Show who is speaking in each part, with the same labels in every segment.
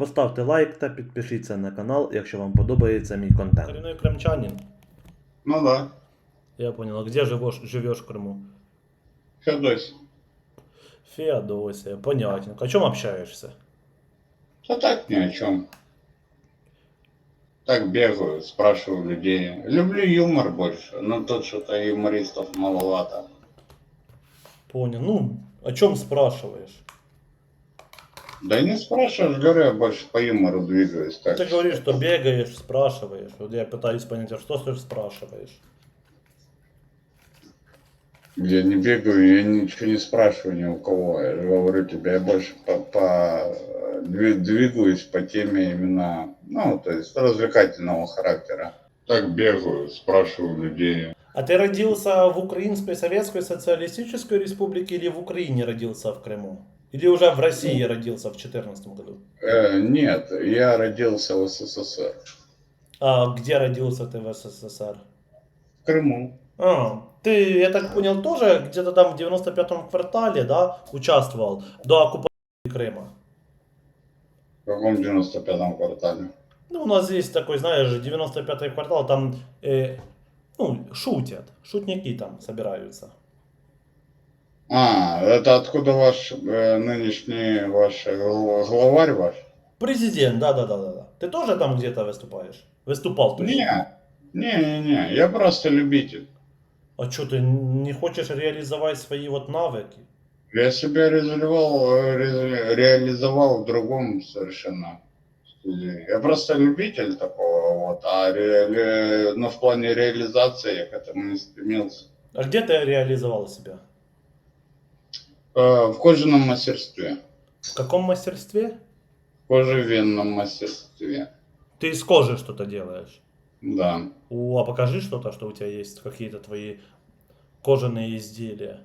Speaker 1: Поставте лайк та підпишіться на канал, якщо вам подобається мій контент. Коренной кримчанин.
Speaker 2: Ну да,
Speaker 1: Я понял. А где живешь, живешь в Крыму?
Speaker 2: Феодосий.
Speaker 1: Феодосия. Понятненько. О чем общаешься?
Speaker 2: Да так ни о чем. Так бегаю, спрашиваю людей. Люблю юмор больше, но тут что-то юмористов маловато.
Speaker 1: Понял. Ну, о чем спрашиваешь?
Speaker 2: Да не спрашиваешь, говорю, я больше по юмору двигаюсь. Так.
Speaker 1: Ты говоришь, что бегаешь, спрашиваешь. Вот я пытаюсь понять, а что ты спрашиваешь?
Speaker 2: Я не бегаю, я ничего не спрашиваю ни у кого. Я же говорю тебе, я больше по, по дви- двигаюсь по теме именно, ну, то есть развлекательного характера. Так бегаю, спрашиваю людей.
Speaker 1: А ты родился в Украинской Советской Социалистической Республике или в Украине родился в Крыму? Или уже в России родился в 2014 году?
Speaker 2: Э, нет, я родился в СССР.
Speaker 1: А где родился ты в СССР?
Speaker 2: В Крыму.
Speaker 1: А, ты, я так понял, тоже где-то там в 95-м квартале, да, участвовал до оккупации Крыма?
Speaker 2: В каком 95-м квартале?
Speaker 1: Ну, у нас есть такой, знаешь, 95-й квартал, там, э, ну, шутят, шутники там собираются.
Speaker 2: А, это откуда ваш э, нынешний ваш гл- главарь ваш?
Speaker 1: Президент, да-да-да-да. Ты тоже там где-то выступаешь? Выступал точно?
Speaker 2: Не, не, не, не, я просто любитель.
Speaker 1: А что, ты не хочешь реализовать свои вот навыки?
Speaker 2: Я себя реализовал, э, ре- реализовал в другом совершенно стиле. Я просто любитель такого вот, а ре- ре- но в плане реализации я к этому не стремился.
Speaker 1: А где ты реализовал себя?
Speaker 2: Э, в кожаном мастерстве,
Speaker 1: В каком мастерстве?
Speaker 2: в кожевенном мастерстве,
Speaker 1: Ты из кожи что-то делаешь.
Speaker 2: да.
Speaker 1: О, а покажи что-то, что у тебя есть, какие-то твои кожаные изделия.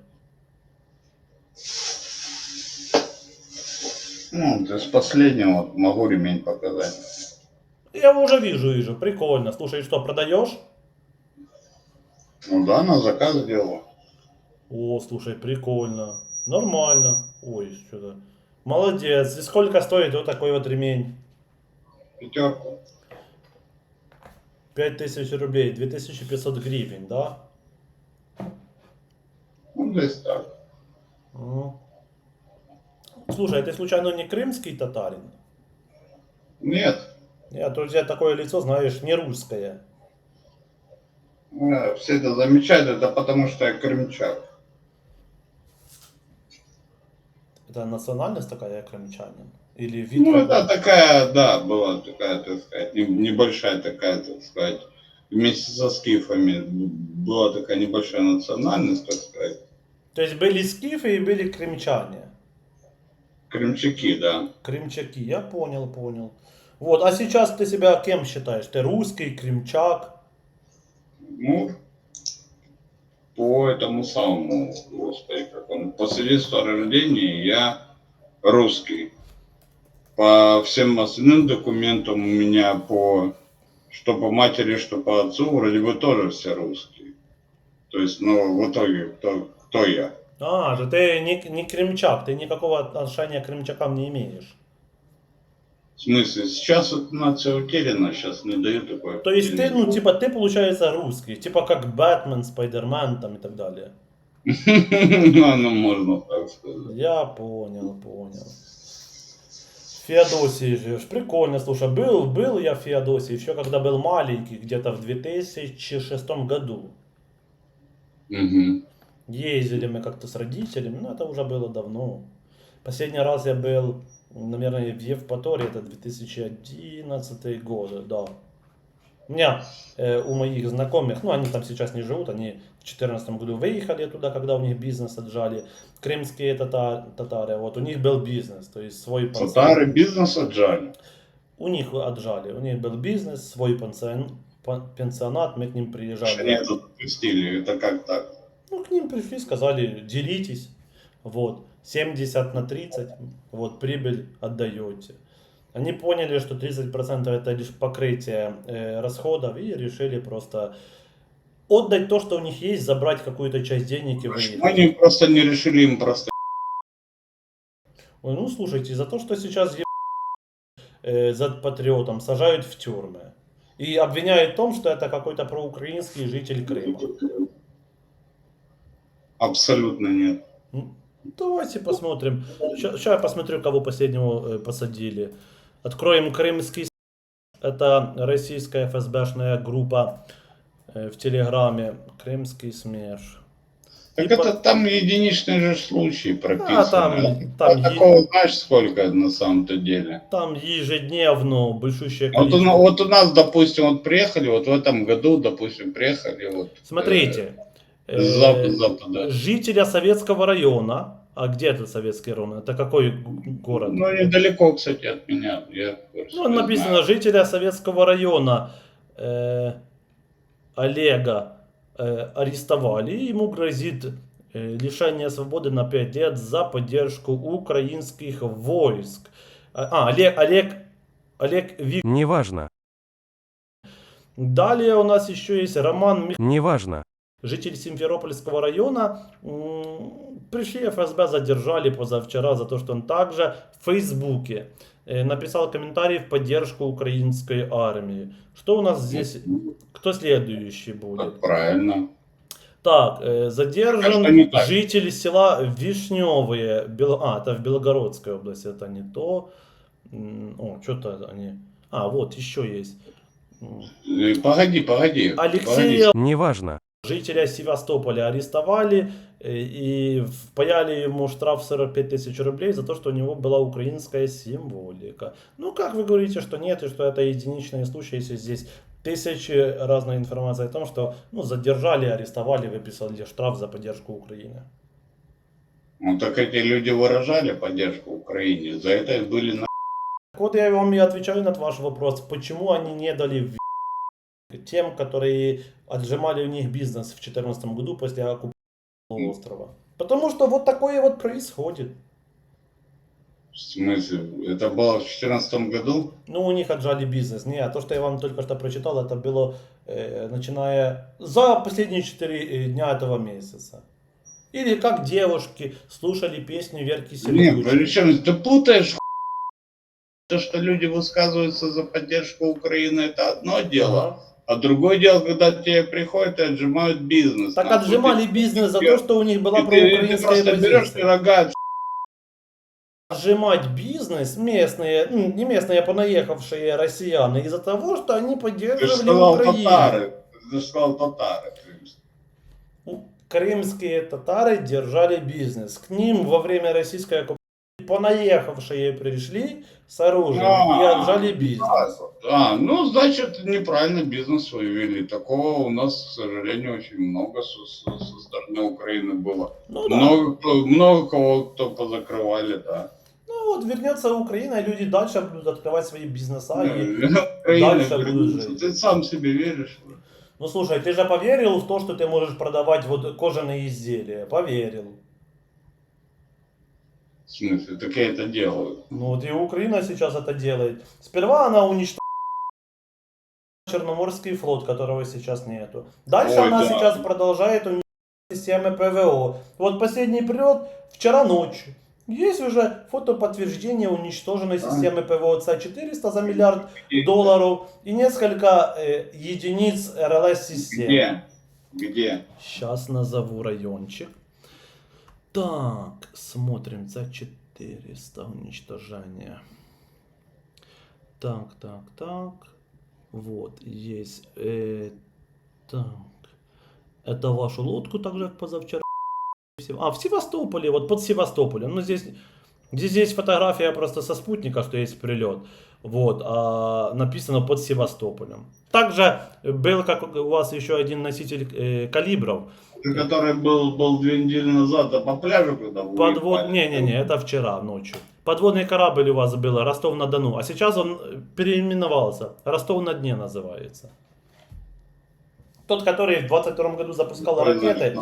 Speaker 2: Ну, есть последнего могу ремень показать.
Speaker 1: Я уже вижу, вижу, прикольно. Слушай, что, продаешь?
Speaker 2: Ну да, на заказ делаю.
Speaker 1: О, слушай, прикольно. Нормально. Ой, что-то. Молодец. И сколько стоит вот такой вот ремень?
Speaker 2: Пятерку.
Speaker 1: 5000 рублей, 2500 гривен, да?
Speaker 2: Ну, здесь так.
Speaker 1: Ну. Слушай, а ты случайно не крымский татарин?
Speaker 2: Нет.
Speaker 1: Я то тебя такое лицо, знаешь, не русское.
Speaker 2: э, Все это замечают, это потому что я крымчак.
Speaker 1: Это национальность такая крымчанин? Или вид?
Speaker 2: Ну, это такая, да, была такая, так сказать, не- небольшая такая, так сказать, вместе со скифами была такая небольшая национальность, так сказать.
Speaker 1: То есть были скифы и были крымчане.
Speaker 2: Крымчаки, да.
Speaker 1: Крымчаки, я понял, понял. Вот, а сейчас ты себя кем считаешь? Ты русский, крымчак?
Speaker 2: Ну, по этому самому, господи, как он, по свидетельству о рождении я русский. По всем остальным документам у меня по, что по матери, что по отцу, вроде бы тоже все русские. То есть, ну, в итоге, кто, кто я?
Speaker 1: А, же ты не, не крымчак, ты никакого отношения к крымчакам не имеешь.
Speaker 2: В смысле, сейчас вот нация утеряна, сейчас не дают такое.
Speaker 1: То есть ты, ну, типа, ты, получается, русский. Типа как Бэтмен, Спайдермен там и так далее.
Speaker 2: Ну, ну, можно так сказать.
Speaker 1: Я понял, понял. В Феодосии живешь. Прикольно, слушай. Был, был я в Феодосии еще когда был маленький, где-то в 2006 году.
Speaker 2: Мгм.
Speaker 1: Ездили мы как-то с родителями, но это уже было давно. Последний раз я был, наверное, в Евпатории, это 2011 год, да. У меня, э, у моих знакомых, ну они там сейчас не живут, они в 2014 году выехали туда, когда у них бизнес отжали. Крымские тата- татары, вот у них был бизнес, то есть свой пансион.
Speaker 2: Татары бизнес отжали.
Speaker 1: У них отжали, у них был бизнес, свой пансион, пан- пенсионат, мы к ним приезжали.
Speaker 2: Они это допустили, это как так?
Speaker 1: Ну, к ним пришли, сказали, делитесь, вот, 70 на 30, вот, прибыль отдаете. Они поняли, что 30% это лишь покрытие э, расходов и решили просто отдать то, что у них есть, забрать какую-то часть денег и выехать.
Speaker 2: Они просто не решили им просто
Speaker 1: Ой, ну, слушайте, за то, что сейчас э, за патриотом, сажают в тюрьмы. И обвиняют в том, что это какой-то проукраинский житель Крыма.
Speaker 2: Абсолютно нет.
Speaker 1: Давайте посмотрим. Сейчас я посмотрю, кого последнего э, посадили. Откроем крымский Это российская ФСБшная группа э, в Телеграме. Крымский СМЕРШ.
Speaker 2: Так
Speaker 1: И
Speaker 2: это
Speaker 1: по-
Speaker 2: там единичные же случаи прописаны.
Speaker 1: А, там,
Speaker 2: А
Speaker 1: там, е-
Speaker 2: такого знаешь сколько на самом-то деле?
Speaker 1: там ежедневно большущее
Speaker 2: Вот у,
Speaker 1: количество.
Speaker 2: вот у нас, допустим, вот приехали, вот в этом году, допустим, приехали вот...
Speaker 1: Смотрите.
Speaker 2: э,
Speaker 1: э,
Speaker 2: с зап- запада.
Speaker 1: Жителя Советского района. А где это Советский район? Это какой город?
Speaker 2: Ну, недалеко, кстати, от меня. Я,
Speaker 1: Ну, написано,
Speaker 2: знаю.
Speaker 1: жителя Советского района э, Олега э, арестовали, и ему грозит э, лишение свободы на 5 лет за поддержку украинских войск. А, а, Олег, Олег, Олег Вик.
Speaker 3: Неважно,
Speaker 1: Далее у нас еще есть Роман
Speaker 3: неважно,
Speaker 1: житель Симферопольского района. Пришли ФСБ, задержали позавчера за то, что он также в Фейсбуке э, написал комментарий в поддержку украинской армии. Что у нас здесь? Кто следующий будет?
Speaker 2: Так, правильно.
Speaker 1: Так, э, задержан
Speaker 2: так.
Speaker 1: житель села Вишневые. Бел... А, это в Белгородской области, это не то. О, что-то они... А, вот, еще есть.
Speaker 2: Э, Погоди, погоди.
Speaker 1: Алексея
Speaker 3: неважно,
Speaker 1: жителя Севастополя арестовали э, и впаяли ему штраф 45 тысяч рублей за то, что у него была украинская символика. Ну, как вы говорите, что нет, и что это единичные случаи, если здесь тысячи разной информации о том, что ну, задержали, арестовали, выписали штраф за поддержку Украины.
Speaker 2: Ну, так эти люди выражали поддержку Украине. За это были на...
Speaker 1: Вот я вам и отвечаю на ваш вопрос, почему они не дали тем, которые отжимали у них бизнес в 2014 году после оккупации острова. Потому что вот такое вот происходит.
Speaker 2: В смысле, это было в 2014 году?
Speaker 1: Ну, у них отжали бизнес. Не, а то, что я вам только что прочитал, это было э, начиная за последние 4 дня этого месяца. Или как девушки слушали песню Верки
Speaker 2: Нет,
Speaker 1: Сердючки.
Speaker 2: причем ты путаешь то, что люди высказываются за поддержку Украины, это одно дело.
Speaker 1: Ага.
Speaker 2: А другое дело, когда тебе приходят и отжимают бизнес.
Speaker 1: Так
Speaker 2: Нахуй
Speaker 1: отжимали
Speaker 2: ты-
Speaker 1: бизнес за
Speaker 2: ты-
Speaker 1: то, что у них была
Speaker 2: ты, ты
Speaker 1: проукраинская
Speaker 2: просто берешь
Speaker 1: позиция.
Speaker 2: пирога,
Speaker 1: Отжимать бизнес местные, ну, не местные, а понаехавшие россияне из-за того, что они
Speaker 2: ты
Speaker 1: поддерживали Украину.
Speaker 2: татары. Ты сказал татары.
Speaker 1: Крымские татары держали бизнес. К ним во время российской оккупации понаехавшие пришли с оружием и
Speaker 2: А,
Speaker 1: отжали бизнес.
Speaker 2: А, ну, значит, неправильно бизнес свой вели. Такого у нас, к сожалению, очень много со, со- со стороны Украины было.
Speaker 1: Ну да.
Speaker 2: Много, кто- много кого кто позакрывали, да.
Speaker 1: Ну вот вернется Украина, и люди дальше будут открывать свои бизнеса. и-
Speaker 2: Украина,
Speaker 1: дальше будет жить.
Speaker 2: ты сам себе веришь?
Speaker 1: Ну слушай, ты же поверил в то, что ты можешь продавать вот кожаные изделия. Поверил.
Speaker 2: В смысле, так я это делаю.
Speaker 1: Ну вот и Украина сейчас это делает. Сперва она уничтожила Черноморский флот, которого сейчас нету. Дальше
Speaker 2: Ой,
Speaker 1: она
Speaker 2: да.
Speaker 1: сейчас продолжает уничтожать системы ПВО. Вот последний прилет вчера ночью. Есть уже фотоподтверждение уничтоженной системы ПВО С-400 за миллиард долларов и несколько э, единиц РЛС-систем.
Speaker 2: Где? Где?
Speaker 1: Сейчас назову райончик. Так, смотрим за 400 уничтожение. Так, так, так. Вот, есть. Э, так. Это вашу лодку также позавчера. А, в Севастополе, вот под Севастополем. Ну, здесь, здесь есть фотография просто со спутника, что есть прилет. Вот, а написано под Севастополем. Также был, как у вас еще один носитель э, калибров.
Speaker 2: Который был, был две недели назад, а по пляжу, когда вы
Speaker 1: Подвод... Не-не-не, это вчера ночью. Подводный корабль у вас был Ростов-на-Дону, а сейчас он э, переименовался. Ростов-на-Дне называется. Тот, который в 22 году запускал ракеты,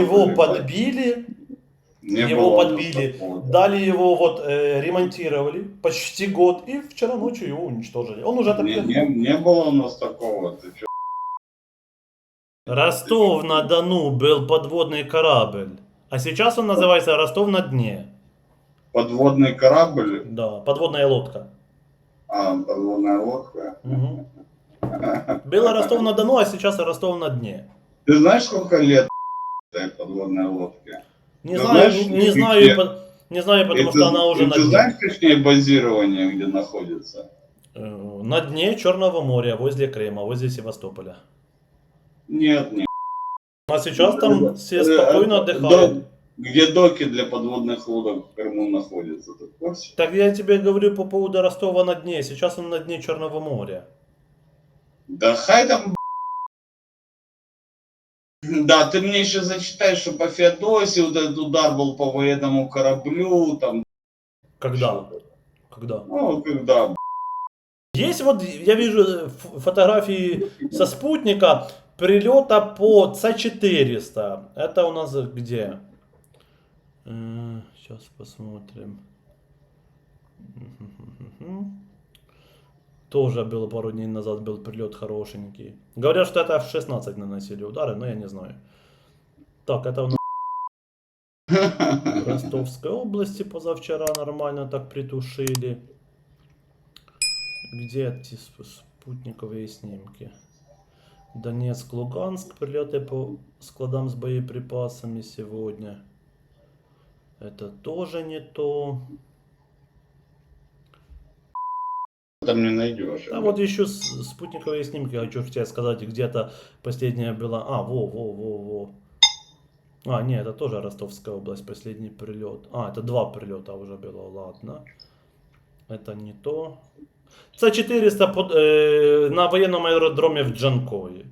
Speaker 1: его подбили,
Speaker 2: Не
Speaker 1: его подбили,
Speaker 2: такого.
Speaker 1: дали его вот э, ремонтировали почти год и вчера ночью его уничтожили. Он уже так...
Speaker 2: Не, не, не было у нас такого. Ты чё?
Speaker 1: Ростов-на-Дону был подводный корабль, а сейчас он называется Ростов-на-Дне.
Speaker 2: Подводный корабль.
Speaker 1: Да, подводная лодка.
Speaker 2: там подводная лодка.
Speaker 1: Мгм. Было Ростов-на-Дону, а сейчас Ростов-на-Дне.
Speaker 2: Ты знаешь, сколько лет этой подводной лодке?
Speaker 1: Не знаю, не, знаю, не знаю, потому что она уже на
Speaker 2: Ты
Speaker 1: дне.
Speaker 2: знаешь, какие базирование, где находится?
Speaker 1: Э, На дне Черного моря, возле Крыма, возле Севастополя.
Speaker 2: Нет, нет.
Speaker 1: А сейчас там все спокойно отдыхают.
Speaker 2: Где доки для подводных лодок в Крыму находятся? Ты в курсе?
Speaker 1: Так я тебе говорю по поводу Ростова на дне. Сейчас он на дне Черного моря.
Speaker 2: Да хай там... Да, ты мне еще зачитаешь, что по Феодосии вот этот удар был по военному кораблю, там,
Speaker 1: Когда? Когда?
Speaker 2: ну, когда,
Speaker 1: Есть вот, я вижу э, фотографии со спутника прилета по С-400. Это у нас где? Сейчас посмотрим. Тоже было пару дней назад был прилет хорошенький. Говорят, что это F-16 наносили удары, но я не знаю. Так, это у нас в Ростовской области позавчера нормально так притушили. Где эти сп- спутниковые снимки? Донецк, Луганск, прилеты по складам с боеприпасами сегодня. Это тоже не то.
Speaker 2: Там не найдешь.
Speaker 1: А вот еще спутниковые снимки, хочу тебе сказать, где-то последняя была. А, во, во, во, во. А, нет, это тоже Ростовская область, последний прилет. А, это два прилета уже было, ладно. Это не то. С-400 под, э, на военном аэродроме в Джанкое.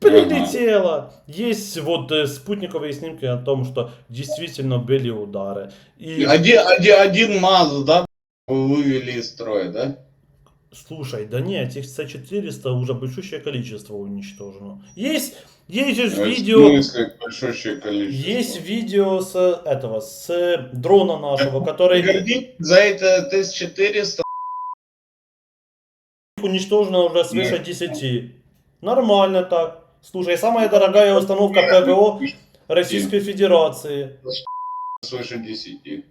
Speaker 1: Прилетело. Есть вот э, спутниковые снимки о том, что действительно были удары. И...
Speaker 2: Один, один, один МАЗ, да, вывели из строя, да?
Speaker 1: Слушай, да нет, этих С-400 уже большущее количество уничтожено. Есть, есть же
Speaker 2: Э,
Speaker 1: видео,
Speaker 2: В смысле, большое количество.
Speaker 1: есть видео с этого, с дрона нашего, который
Speaker 2: Гордить за это Т-400
Speaker 1: уничтожено уже свыше
Speaker 2: Нет.
Speaker 1: 10. Нормально так. Слушай, самая дорогая установка ПВО Российской Федерации.
Speaker 2: свыше 10.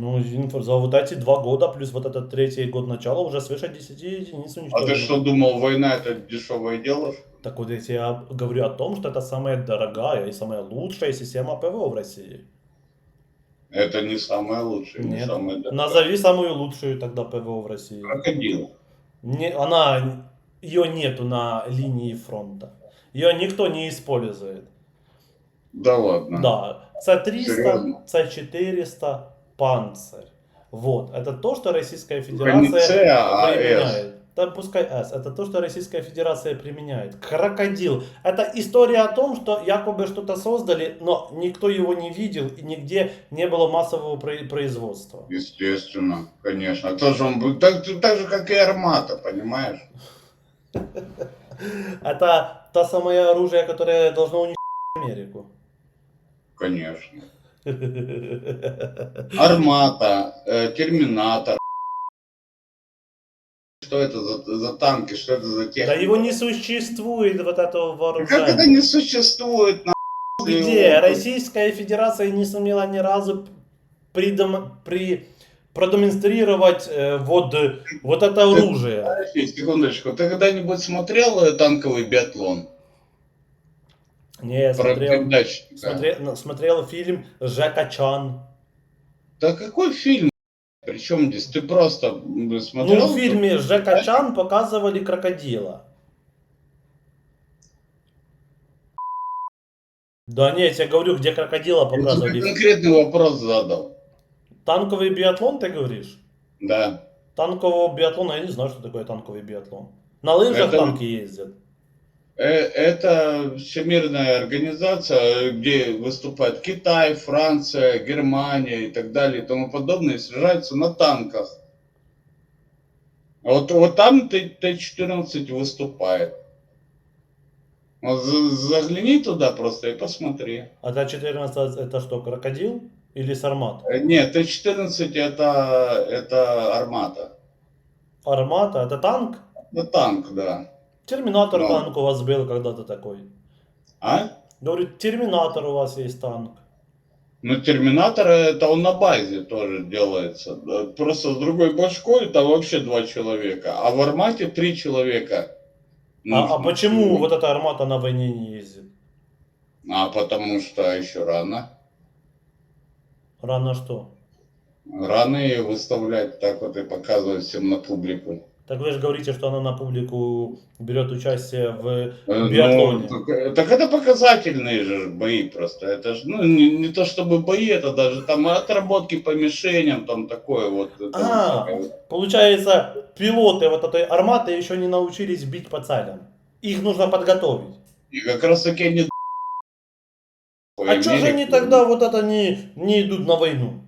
Speaker 1: Ну, за вот эти два года, плюс вот этот третий год начала, уже свыше 10 единиц
Speaker 2: А
Speaker 1: уничтожено.
Speaker 2: ты что думал, война это дешевое дело?
Speaker 1: Так вот я тебе говорю о том, что это самая дорогая и самая лучшая система ПВО в России.
Speaker 2: Это не самое лучшее, не
Speaker 1: Нет.
Speaker 2: самое дорогое.
Speaker 1: Назови самую лучшую тогда ПВО в России.
Speaker 2: Крокодил.
Speaker 1: Не, она, ее нету на линии фронта. Ее никто не использует.
Speaker 2: Да ладно.
Speaker 1: Да, С-300,
Speaker 2: Серьезно?
Speaker 1: С-400, Панцирь. Вот, это то, что Российская Федерация
Speaker 2: С, а
Speaker 1: применяет. Да пускай С. Это то, что Российская Федерация применяет. Крокодил. Это история о том, что якобы что-то создали, но никто его не видел и нигде не было массового про- производства.
Speaker 2: Естественно, конечно. А то же он был так, так же, как и Армата, понимаешь?
Speaker 1: Это то самое оружие, которое должно уничтожить Америку.
Speaker 2: Конечно. Армата, э, Терминатор. Что это за, за танки, что это за техника?
Speaker 1: Да его не существует, вот этого
Speaker 2: Как это
Speaker 1: вооружения.
Speaker 2: не существует? на-
Speaker 1: Где? Российская Федерация не сумела ни разу придом- при, продемонстрировать э, вот, э, вот это оружие.
Speaker 2: Подожди, секундочку. Ты когда-нибудь смотрел э, танковый биатлон?
Speaker 1: Не, я
Speaker 2: Про
Speaker 1: смотрел,
Speaker 2: передатчика?
Speaker 1: смотрел, ну, смотрел фильм Жека Чан.
Speaker 2: Да какой фильм? Причем здесь? Ты просто м,
Speaker 1: Ну,
Speaker 2: смотрел?
Speaker 1: в фильме Жека Чан показывали крокодила. Да нет, я говорю, где крокодила
Speaker 2: Я
Speaker 1: показывали.
Speaker 2: конкретный вопрос задал.
Speaker 1: Танковый биатлон, ты говоришь?
Speaker 2: Да.
Speaker 1: Танкового биатлона, я не знаю, что такое танковый биатлон. На лыжах
Speaker 2: Это-
Speaker 1: танки ездят.
Speaker 2: Э, Это всемирная организация, где выступают Китай, Франция, Германия и так далее и тому подобное, и сражаются на танках. Вот, вот там Т- Т-14 выступает. Вот загляни туда просто и посмотри.
Speaker 1: А Т-14 это что, крокодил или сармат?
Speaker 2: Э, Нет, Т-14 это, это армата.
Speaker 1: Армата, это танк?
Speaker 2: Это танк, да.
Speaker 1: Терминатор
Speaker 2: Ну.
Speaker 1: танк у вас был когда-то такой.
Speaker 2: А?
Speaker 1: Говорю, терминатор у вас есть танк.
Speaker 2: Ну, Терминатор это он на базе тоже делается. Да, Просто с другой башкой там вообще два человека. А в армате три человека.
Speaker 1: А, а
Speaker 2: нужно.
Speaker 1: почему вот эта армата на войне не ездит?
Speaker 2: А потому что еще рано.
Speaker 1: Рано что?
Speaker 2: Рано ее выставлять так вот и показывать всем на публику.
Speaker 1: Так вы же говорите, что она на публику берет участие в
Speaker 2: Э, ну,
Speaker 1: биатлоне.
Speaker 2: так, э, так это показательные же бои просто. Это же, ну, не, не то чтобы бои, это даже там отработки по мишеням, там такое вот. это
Speaker 1: А.
Speaker 2: всякое.
Speaker 1: Получается, пилоты вот этой арматы еще не научились бить по целям. Их нужно подготовить.
Speaker 2: И как раз таки они
Speaker 1: А что же они тогда вот это не, не идут на войну?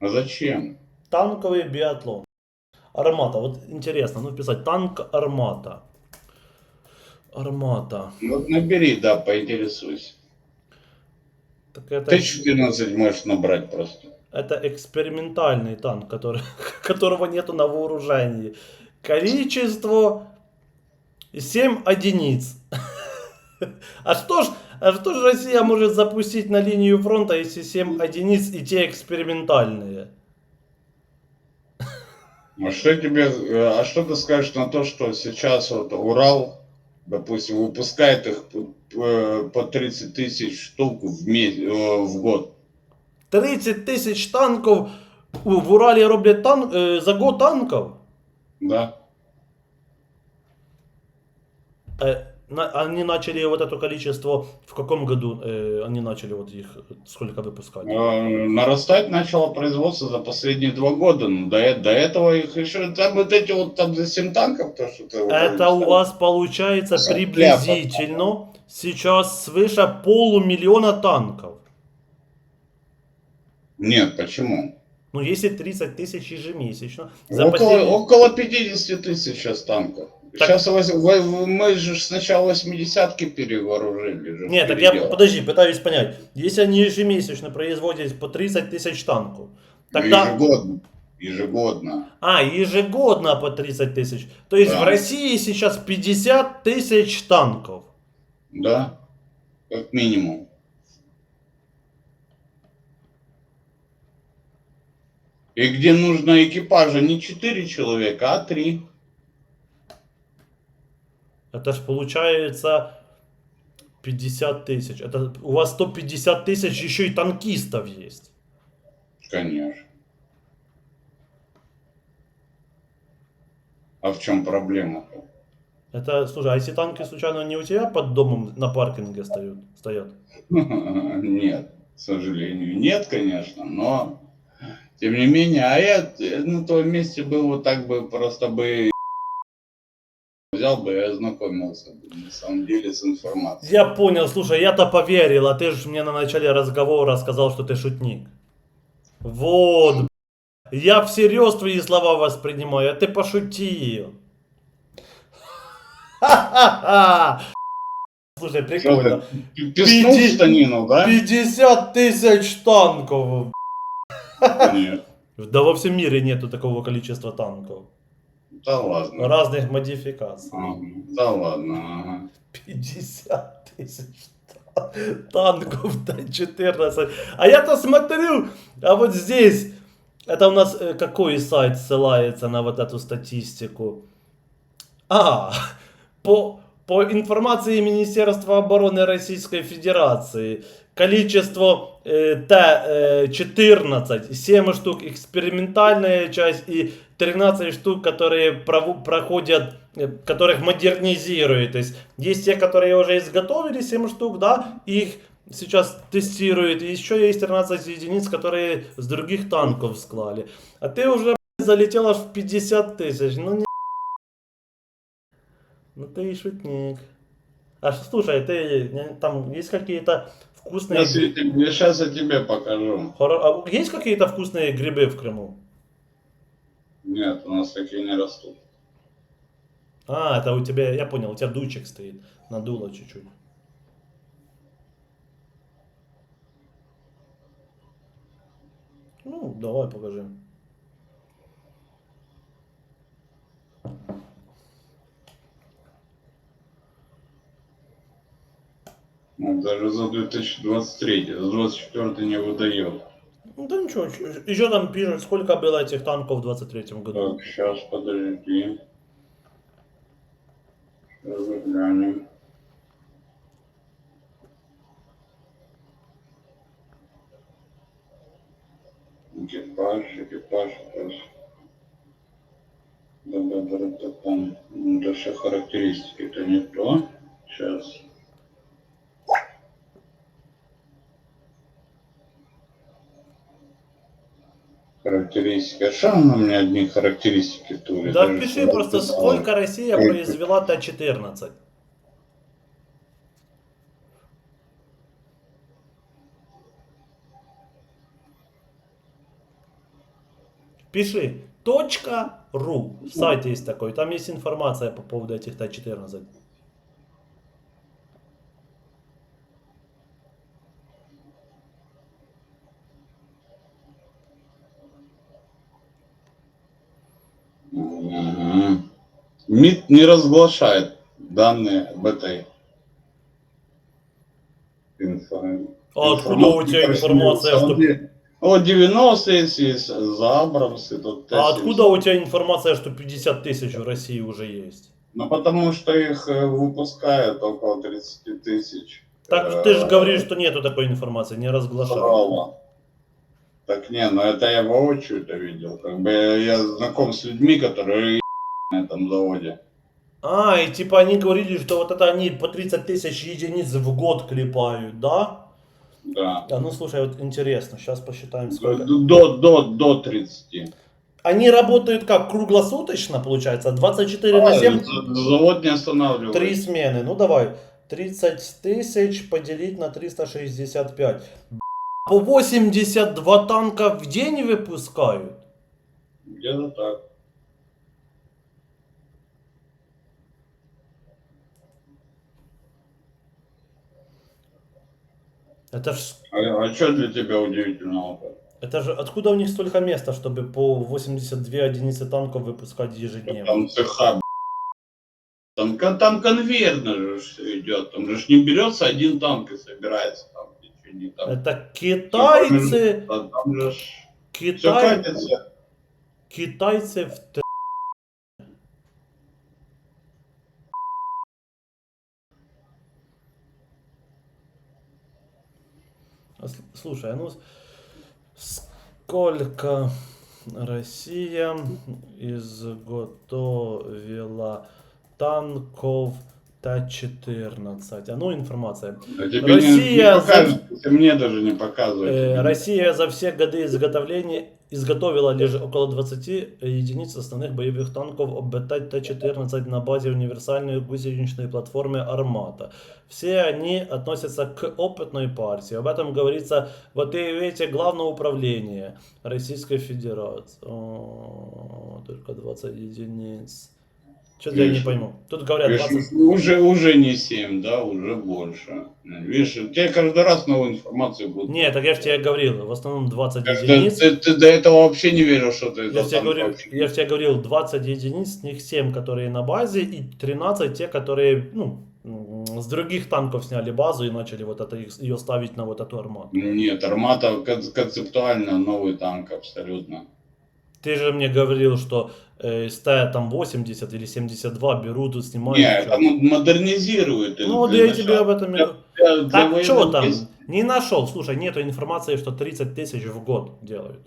Speaker 2: А зачем?
Speaker 1: Танковый биатлон. Армата. Вот интересно, ну писать танк армата. Армата.
Speaker 2: Вот набери, да, поинтересуйся.
Speaker 1: Так это,
Speaker 2: Тысяч 14 можешь набрать просто.
Speaker 1: это экспериментальный танк, который, которого нету на вооружении. Количество 7 единиц. А что ж, а что ж Россия может запустить на линию фронта, если 7 единиц и те экспериментальные?
Speaker 2: А что тебе, э, а что ты скажешь на то, что сейчас вот Урал, допустим, выпускает их э, по 30 тысяч штук в, ме- э, в год?
Speaker 1: 30 тисяч танків у- в Уралі роблять тан... е, за год танків.
Speaker 2: Да?
Speaker 1: Э, на- они начали вот это количество, в каком году э, они начали вот их, сколько выпускать?
Speaker 2: Э, Нарастать начало производство за последние два года. Ну, до, до этого их еще, там вот эти вот там за 7 танков, то что ты... вот
Speaker 1: Это у вас получается
Speaker 2: Сопля
Speaker 1: приблизительно сейчас свыше полумиллиона танков.
Speaker 2: Нет, почему?
Speaker 1: Ну, если 30 тысяч ежемесячно. За
Speaker 2: Около,
Speaker 1: последние-
Speaker 2: около 50 тысяч сейчас танков.
Speaker 1: Так-
Speaker 2: Сейчас вось- мы же сначала 80-ки перевооружили. же,
Speaker 1: Нет, так я, подожди, пытаюсь понять. Если они ежемесячно производят по 30 тысяч танков, тогда...
Speaker 2: Ежегодно. Ежегодно.
Speaker 1: А, ежегодно по 30 тысяч. То есть
Speaker 2: Да.
Speaker 1: в России сейчас 50 тысяч танков.
Speaker 2: Да, как минимум. И где нужно экипажа не 4 человека, а 3.
Speaker 1: Это ж получается 50 тысяч. Это у вас 150 тысяч еще и танкистов есть.
Speaker 2: Конечно. А в чем проблема?
Speaker 1: Это, слушай, а если танки случайно не у тебя под домом на паркинге стоят? стоят?
Speaker 2: Нет, к сожалению, нет, конечно, но тем не менее, а я э, на том месте был вот так бы просто бы взял бы и ознакомился бы на самом деле с информацией.
Speaker 1: Я понял, слушай, я-то поверил, а ты же мне на начале разговора сказал, что ты шутник. Вот. б***ь. Я всерьез твои слова воспринимаю, а ты пошутил. Ха-ха-ха. Слушай, прикольно.
Speaker 2: П- Писнул
Speaker 1: Пяти-
Speaker 2: в штанину, да?
Speaker 1: 50 тысяч танков.
Speaker 2: Нет.
Speaker 1: Да во всем мире нету такого количества танков.
Speaker 2: Да ладно.
Speaker 1: Разных модификаций.
Speaker 2: Ага, Да ладно. ага.
Speaker 1: 50 тысяч та- танков Т-14. А я-то смотрю, а вот здесь, это у нас э, какой сайт ссылается на вот эту статистику? А, по, по информации Министерства обороны Российской Федерации, количество э, Т-14, 7 штук экспериментальная часть и 13 штук, которые проходят, э, которых модернизируют. То есть есть те, которые уже изготовили 7 штук, да, их сейчас тестируют. И еще есть 13 единиц, которые с других танков склали. А ты уже блядь, залетел аж в 50 тысяч. Ну не... Ну ты и шутник. А слушай, ты там есть какие-то вкусные...
Speaker 2: Я тебе, сейчас я тебе покажу.
Speaker 1: хоро- а есть какие-то вкусные грибы в Крыму?
Speaker 2: Нет, у нас такие не растут.
Speaker 1: А, это у тебя, я понял, у тебя дучек стоит. Надуло чуть-чуть. Ну, давай покажи.
Speaker 2: Ну, даже за 2023, за 24 не выдает.
Speaker 1: Ну да ничего, еще там пишут, сколько было этих танков в 23 году.
Speaker 2: Так, сейчас, подожди. Сейчас заглянем. Экипаж, экипаж, экипаж. Да, да, да, да, там, ну, да, все характеристики, это не то. Сейчас. Характеристики. А что она мне одни характеристики тулит?
Speaker 1: Да
Speaker 2: Даже
Speaker 1: пиши просто, сколько Россия произвела Т-14. Пиши точка ру. Сайт есть такой. Там есть информация по поводу этих Т-14.
Speaker 2: МИД не разглашает данные об этой инфо-
Speaker 1: А откуда у тебя информация, что...
Speaker 2: О, 90 есть, за Абрамсы. Тут
Speaker 1: А
Speaker 2: Т-70.
Speaker 1: откуда у тебя информация, что 50 тысяч в России уже есть?
Speaker 2: Ну, потому что их э, выпускают около 30 тысяч.
Speaker 1: Так ты же говоришь, что нету такой информации, не разглашай.
Speaker 2: Права. Так не, ну это я воочию это видел. Как бы я знаком с людьми, которые этом заводе.
Speaker 1: А, и типа они говорили, что вот это они по 30 тысяч единиц в год клепают, да?
Speaker 2: Да.
Speaker 1: А ну слушай, вот интересно, сейчас посчитаем сколько.
Speaker 2: до, до, до 30.
Speaker 1: Они работают как, круглосуточно получается? 24 на 7?
Speaker 2: А, Завод не останавливается.
Speaker 1: Три смены, ну давай. 30 тысяч поделить на 365. Б***ь, По 82 танка в день выпускают?
Speaker 2: Где-то так.
Speaker 1: Это ж
Speaker 2: А, что для тебя удивительного?
Speaker 1: Это же откуда у них столько места, чтобы по 82 единицы танков выпускать ежедневно?
Speaker 2: Там цеха, там, там конвейерно же все идет. Там же не берется один танк и собирается там течение там.
Speaker 1: Это китайцы,
Speaker 2: А там же ж все
Speaker 1: Китай,
Speaker 2: катится.
Speaker 1: китайцы в т- А с- Слушай, а ну сколько Россия изготовила танков Т-14? А ну информация.
Speaker 2: А тебе не-
Speaker 1: Россия
Speaker 2: не,
Speaker 1: за-
Speaker 2: покажет, ты мне даже не показывает.
Speaker 1: Э, Россия за все годы изготовления изготовила лишь около 20 единиц основных боевых танков ОБТ Т-14 на базе универсальной гусеничной платформы «Армата». Все они относятся к опытной партии. Об этом говорится в ответе Главного управления Российской Федерации. О, только 20 единиц. Что-то я не пойму. Тут говорят
Speaker 2: Видишь,
Speaker 1: 20...
Speaker 2: уже, уже не 7, да, уже больше. Видишь, тебе каждый раз новую информацию будут.
Speaker 1: Не, так я же тебе говорил, в основном 20
Speaker 2: Как ты,
Speaker 1: единиц.
Speaker 2: ты- ты до этого вообще не верил, что ты
Speaker 1: Я тебе говорил,
Speaker 2: вообще-
Speaker 1: я же тебе говорил, 20 единиц, с них 7, которые на базе, и 13 те, которые, ну, с других танков сняли базу и начали вот это, ее ставить на вот эту армату.
Speaker 2: Нет, Армата кон- концептуально новый танк абсолютно.
Speaker 1: Ты же мне говорил, что э, с Т там 80 или 72 берут и снимают.
Speaker 2: Не,
Speaker 1: всё.
Speaker 2: это мо- модернизирует. их
Speaker 1: ну, вот
Speaker 2: для
Speaker 1: я тебе об этом и говорю.
Speaker 2: для- для
Speaker 1: Так
Speaker 2: военных
Speaker 1: что там? Не нашел. Слушай, нету информации, что 30 тысяч в год делают.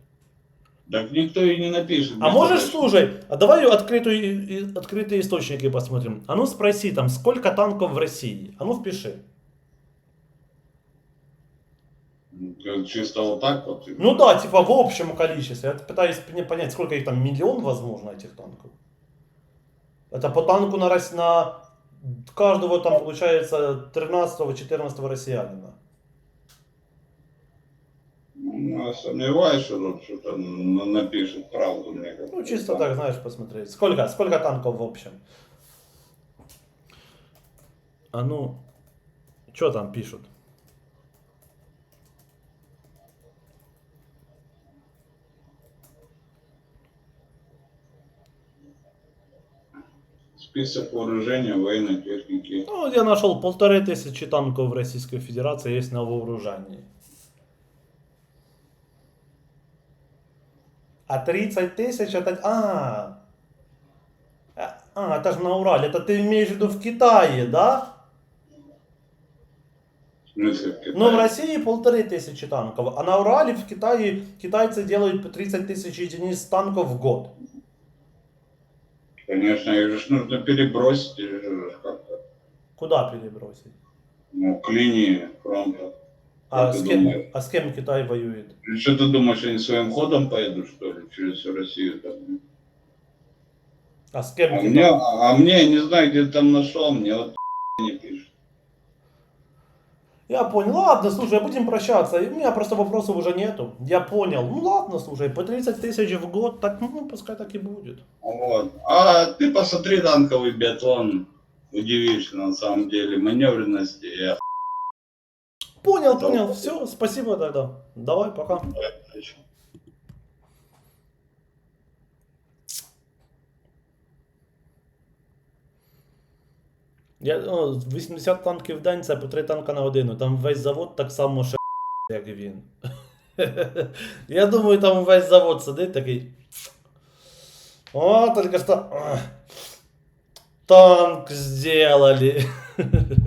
Speaker 2: Так никто и не напишет.
Speaker 1: А можешь,
Speaker 2: задачи.
Speaker 1: слушай, а давай открытую, открытые источники посмотрим. А ну спроси там, сколько танков в России? А ну впиши.
Speaker 2: Э, Чисто вот так вот.
Speaker 1: Ну да, типа в общем количестве. Я пытаюсь поня- понять, сколько их там, миллион, возможно, этих танков. Это по танку на, на каждого там получается 13-14 россиянина.
Speaker 2: Ну, я сомневаюсь, что тут что-то напишет правду мне.
Speaker 1: Ну, чисто так, знаешь, посмотреть. Сколько, сколько танков в общем? А ну, что там пишут?
Speaker 2: Список вооружения военной техники.
Speaker 1: Ну, я нашел полторы тысячи танков в Российской Федерации есть на вооружении. А 30 тысяч это... А, а, это же на Урале. Это ты имеешь в виду в Китае, да?
Speaker 2: В смысле, в Китае?
Speaker 1: Ну, в России полторы тысячи танков, а на Урале в Китае китайцы делают по 30 тысяч единиц танков в год.
Speaker 2: Конечно, их же нужно перебросить их же ж как-то.
Speaker 1: Куда перебросить?
Speaker 2: Ну, к линии фронта.
Speaker 1: А с, кем, а с кем Китай воюет?
Speaker 2: Или что ты думаешь, они своим ходом поедут, что ли, через Россию? Там?
Speaker 1: А с кем
Speaker 2: А
Speaker 1: Китай?
Speaker 2: мне, а мне, не знаю, где ты там нашел, мне вот не.
Speaker 1: Я понял. Ладно, слушай, будем прощаться. У меня просто вопросов уже нету. Я понял. Ну ладно, слушай, по 30 тысяч в год, так, ну, пускай так и будет.
Speaker 2: Вот. А ты посмотри танковый биатлон. Удивишься на самом деле маневренности. Я
Speaker 1: Понял, понял. Все, спасибо тогда. Давай, пока. Я, о, 80 танків в день це по 3 танка на годину. Там весь завод так само ще як він. Я думаю, там весь завод сидить такий. О, только что. Танк сделали.